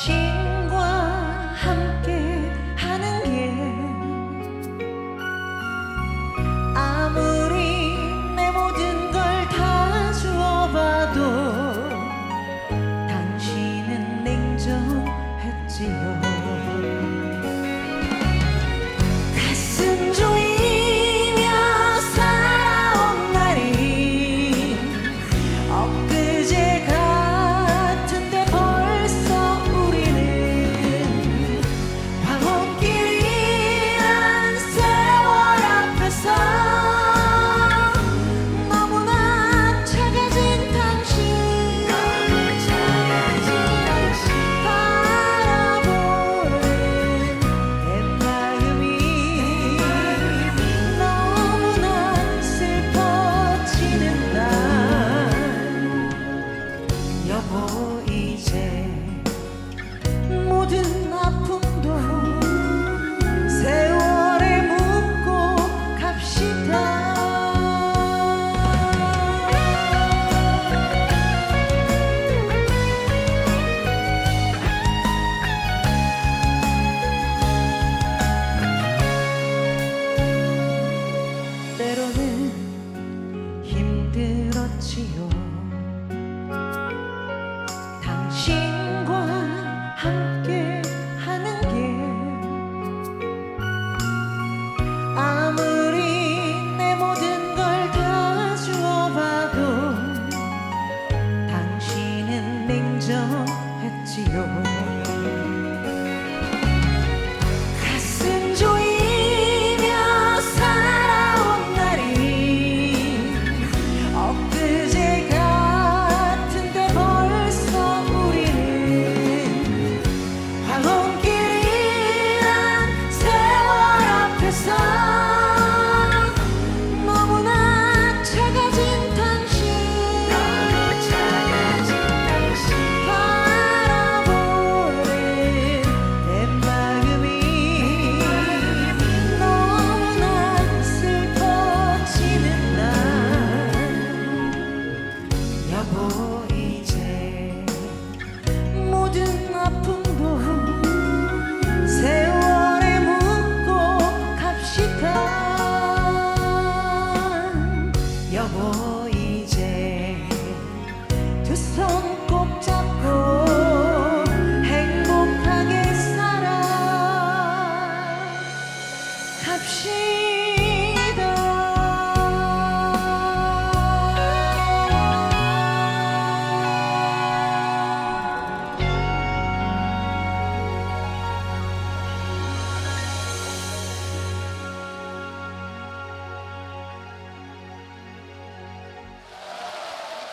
당신과 함께 하는 게 아무리 내 모든 걸 다 주어봐도 당신은 냉정했지요. 보이지 she